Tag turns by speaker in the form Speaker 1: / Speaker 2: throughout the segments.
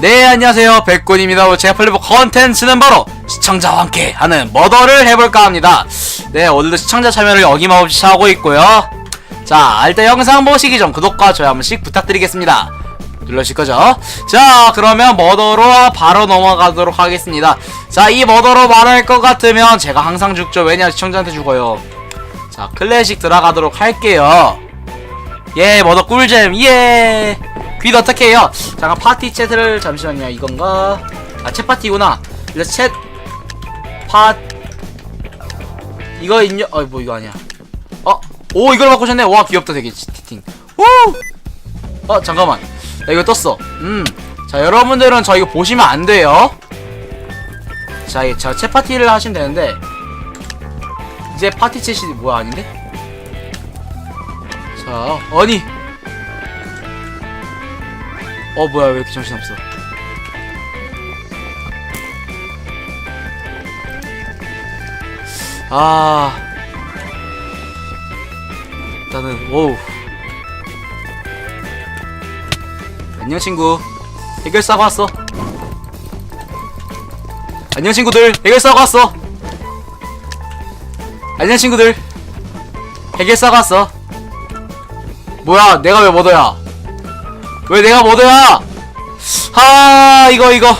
Speaker 1: 네 안녕하세요. 백군입니다. 제가 플레이브 컨텐츠는 바로 시청자와 함께 하는 머더를 해볼까 합니다. 네 오늘도 시청자 참여를 어김없이 하고 있고요. 자 일단 영상 보시기 전 구독과 좋아요 한 번씩 부탁드리겠습니다. 눌러주실 거죠? 자 그러면 머더로 바로 넘어가도록 하겠습니다. 자 이 머더로 말할 것 같으면 제가 항상 죽죠. 왜냐 시청자한테 죽어요. 자 클래식 들어가도록 할게요. 예 머더 꿀잼. 예 귀도 어떻게 해요? 잠깐 파티 채트를 잠시만요 이건가? 아 챗파티구나. 이거 챗파 이거 인력 어뭐 이거 아니야. 어 오 이걸 바꾸셨네. 와 귀엽다 되게 채팅. 오어 잠깐만. 나 이거 떴어. 음자 여러분들은 저 이거 보시면 안 돼요. 자, 이- 자 챗파티를 하시면 되는데 이제 파티 챗이 뭐야 아닌데? 자 아니 어 뭐야 왜 이렇게 정신없어? 아. 일단은 오우. 안녕 친구. 해결사가 왔어. 안녕 친구들. 해결사가 왔어. 안녕 친구들. 해결사가 왔어. 뭐야 내가 왜 머더야 왜 내가 머더야 아 이거 이거.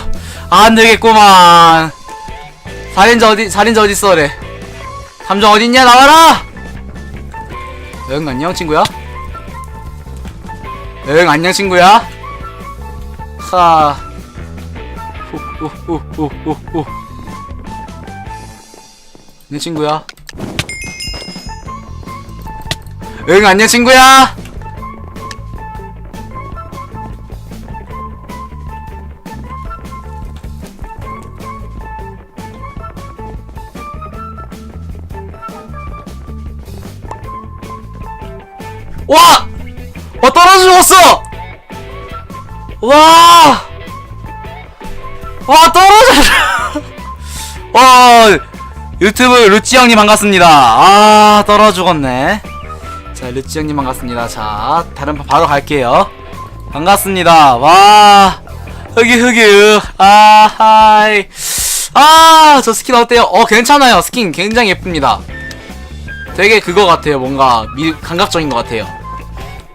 Speaker 1: 안 되겠구만. 살인자 어디 살인자 어딨어래? 함정 어딨냐 나와라! 응 안녕 친구야? 응 안녕 친구야? 하. 후후후후후후. 내 친구야? 응 안녕 친구야 와! 와 떨어져 죽었어! 와! 와 떨어져! 와 유튜브 루찌 형님 반갑습니다. 아 떨어져 죽었네. 자 루찌 형님 반갑습니다. 자 다른 판 바로 갈게요. 반갑습니다. 와 흑이 흑이 아 하이 아저 스킨 어때요? 어 괜찮아요. 스킨 굉장히 예쁩니다. 되게 그거 같아요. 뭔가 미, 감각적인 것 같아요.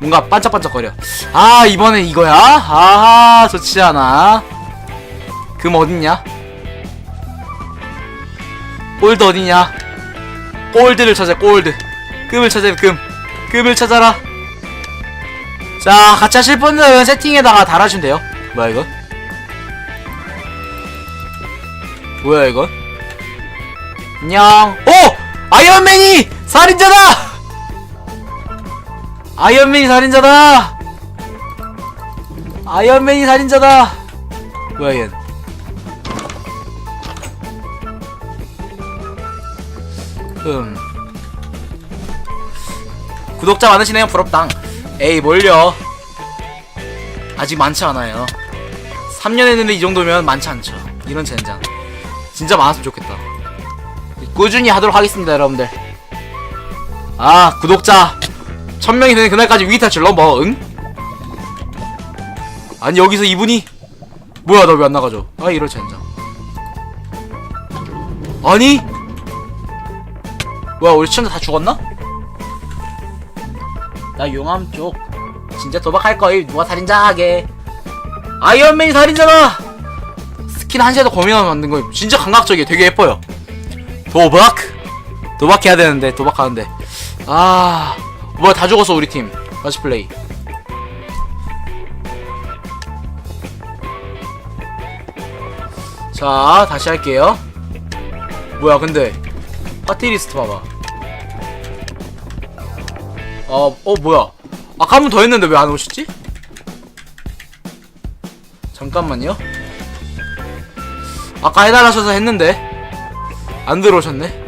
Speaker 1: 뭔가 반짝반짝거려. 아 이번엔 이거야? 아하 좋지 않아. 금 어딨냐? 골드 어디냐? 골드를 찾아 골드. 금을 찾아 금. 금을 찾아라. 자 같이 하실 분들은 세팅에다가 달아주면 돼요. 뭐야 이거? 뭐야 이거? 안녕. 오! 아이언맨이 살인자다! 아이언맨이 살인자다! 아이언맨이 살인자다! 뭐야 얘? 음. 구독자 많으시네요 부럽당. 에이 뭘요? 아직 많지 않아요. 3년 했는데 이 정도면 많지 않죠. 이런 젠장. 진짜 많았으면 좋겠다. 꾸준히 하도록 하겠습니다 여러분들 아 구독자 1000명이 되는 그날까지 위기탈출로 뭐 응? 아니 여기서 이분이? 뭐야 너왜안 나가죠? 아 이럴 젠장 아니? 뭐야 우리 시청자 다 죽었나? 나 용암 쪽. 진짜 도박할 거임. 누가 살인자 하게. 아이언맨이 살인자다! 스킨 한 시에도 고민하면 만든 거임. 진짜 감각적이에요. 되게 예뻐요. 도박? 도박해야 되는데 도박하는데. 아 뭐야 다 죽었어 우리 팀. 다시 플레이. 자 다시 할게요. 뭐야 근데. 파티 리스트 봐봐. 어, 어 뭐야. 아까 한 번 더 했는데 왜 안 오셨지? 잠깐만요. 아까 해달라셔서 했는데. 안 들어오셨네.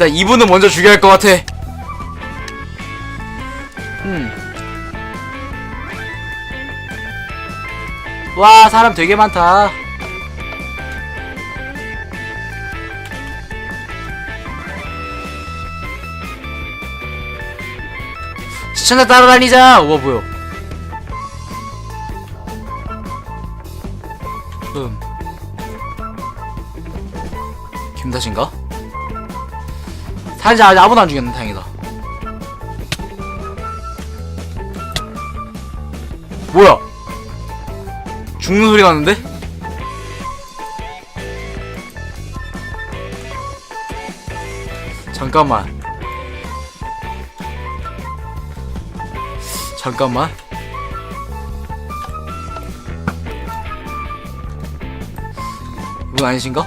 Speaker 1: 일단 이분은 먼저 죽여야 할 것 같아. 음. 와 사람 되게 많다. 시청자 따라다니자 우와 뭐야 음 김다신가? 사실 아직 아무도 안 죽였네 다행이다 뭐야 죽는 소리 나는데? 잠깐만 잠깐만 이분 아니신가?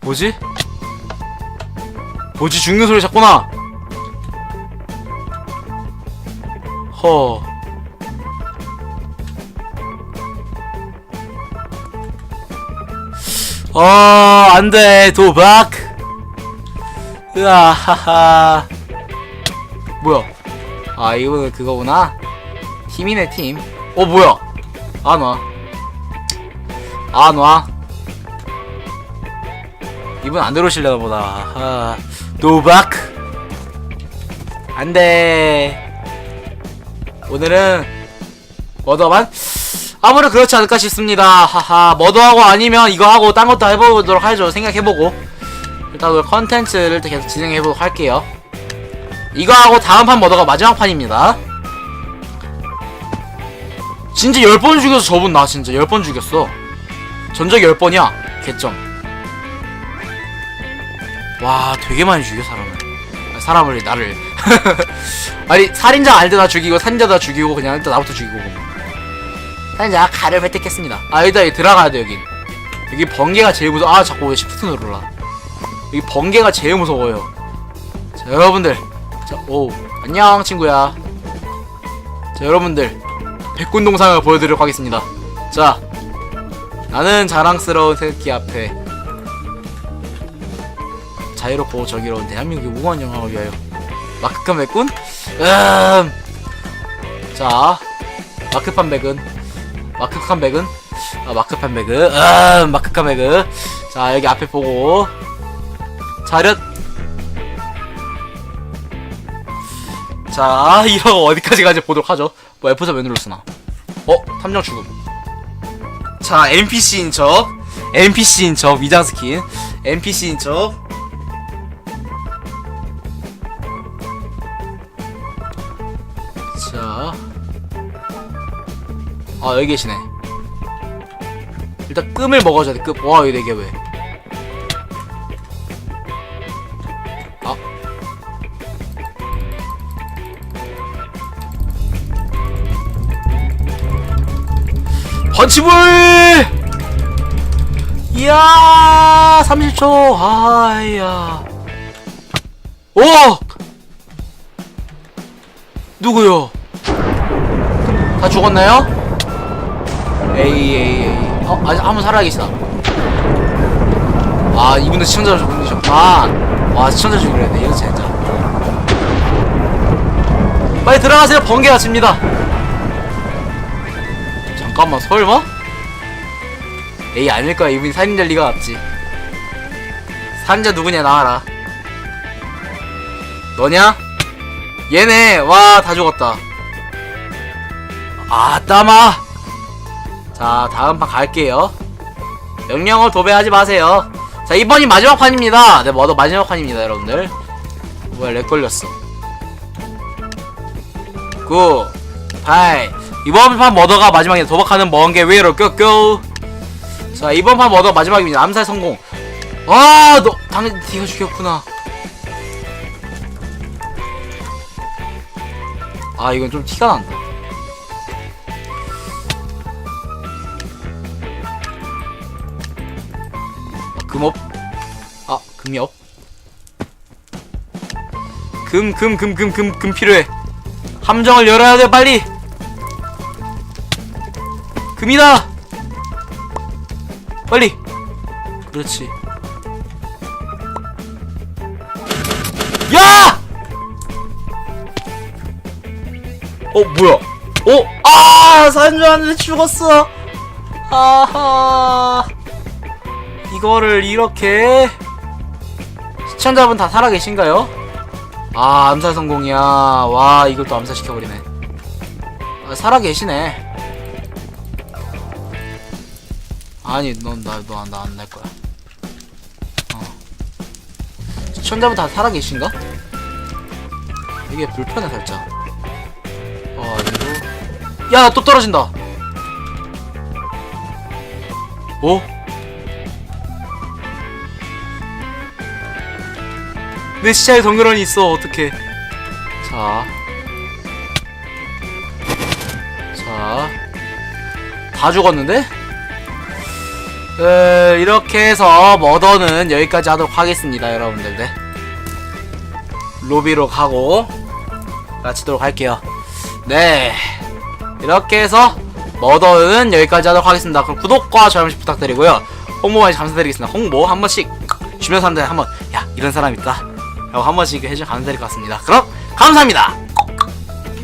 Speaker 1: 뭐지? 뭐지 죽는 소리 자꾸 나 허. 어, 안 돼. 도박. 으아하하. 뭐야? 아, 이거는 그거구나. 팀이네, 팀. 어, 뭐야? 안 와. 안 와. 이분 안 들어오실려나 보다. 아, 도박. 안 돼. 오늘은 머더만 아무래도 그렇지 않을까 싶습니다. 하하 머더하고 아니면 이거 하고 딴 것도 해보도록 하죠. 생각해보고 일단 오늘 컨텐츠를 또 계속 진행해보도록 할게요. 이거 하고 다음 판 머더가 마지막 판입니다. 진짜 10번 죽여서 저분 나 진짜 10번 죽였어. 전적 10번이야. 개점. 와 되게 많이 죽여 사람을. 아, 사람을 나를. 아니 살인자 알드 다 죽이고 살인자 다 죽이고 그냥 일단 나부터 죽이고. 살인자 칼을 획득했습니다. 아 여기 들어가야 돼 여긴. 여기 번개가 제일 무서워 아 자꾸 왜 시프트 누르라. 여기 번개가 제일 무서워요. 자 여러분들. 자오. 안녕 친구야. 자 여러분들. 백군 동상을 보여드리도록 하겠습니다. 자 나는 자랑스러운 새끼 앞에 자유롭고 정의로운 대한민국의 우한 영광을 위하여 마크판 백군? 음. 자, 마크판 백은? 마크판 백은? 아 마크판 백은? 음, 마크판 백은? 자 여기 앞에 보고. 자렷. 자 이러고 어디까지 가지 보도록 하죠. 뭐 F4 왜 눌렀으나. 어? 탐정 죽음 자 NPC인 척. NPC인 척 위장 스킨. NPC인 척 아, 여기 계시네. 일단 끔을 먹어줘야 돼, 끔. 와, 여기 네개 왜. 아. 펀치볼! 이야, 30초. 아야. 오! 누구요? 다 죽었나요? 에이 에이 에이 어? 아직 한분 살아계시다 아 이분도 시청자 분이셨구나 와 시청자 죽이려 했네. 이거 진짜. 빨리 들어가세요. 번개가 칩니다. 잠깐만 설마? 에이 아닐거야. 이분이 살인자일 리가 없지. 살인자 누구냐 나와라. 너냐? 얘네. 와 다 죽었다. 아 따마 자 다음 판 갈게요. 명령을 도배하지 마세요. 자 이번이 마지막 판입니다. 네 뭐도 마지막 판입니다 여러분들. 뭐야 렉 걸렸어. 9 8 이번 판 머더가 마지막에 도박하는 먼게 위로 껴껴. 자 이번 판 머더 마지막입니다. 암살 성공. 아너 당연히 네가 죽였구나. 아 이건 좀 티가 난다 금업 아 금이 업 금 금 금 금 금 금 필요해 함정을 열어야 돼 빨리 금이다 빨리 그렇지 야! 어 뭐야? 어? 아 산주한테 죽었어. 아하. 이거를 이렇게 시청자분 다 살아 계신가요? 아 암살 성공이야. 와 이걸 또 암살시켜버리네. 아, 살아 계시네. 아니 넌나너나안 날 거야. 어. 시청자분 다 살아 계신가? 이게 불편해 살짝. 어 이거. 야나 또 떨어진다. 오? 내 시야에 동그란이 있어 어떡해 자. 자. 다 죽었는데? 에, 이렇게 해서 머더는 여기까지 하도록 하겠습니다 여러분들 네. 로비로 가고 마치도록 할게요 네 이렇게 해서 머더는 여기까지 하도록 하겠습니다 그럼 구독과 좋아요 한 부탁드리고요 홍보 많이 감사드리겠습니다 홍보 한 번씩 주변 사람들 한 번 야 이런 사람 있다 라고 한 번씩 해주면 감사드릴 것 같습니다. 그럼 감사합니다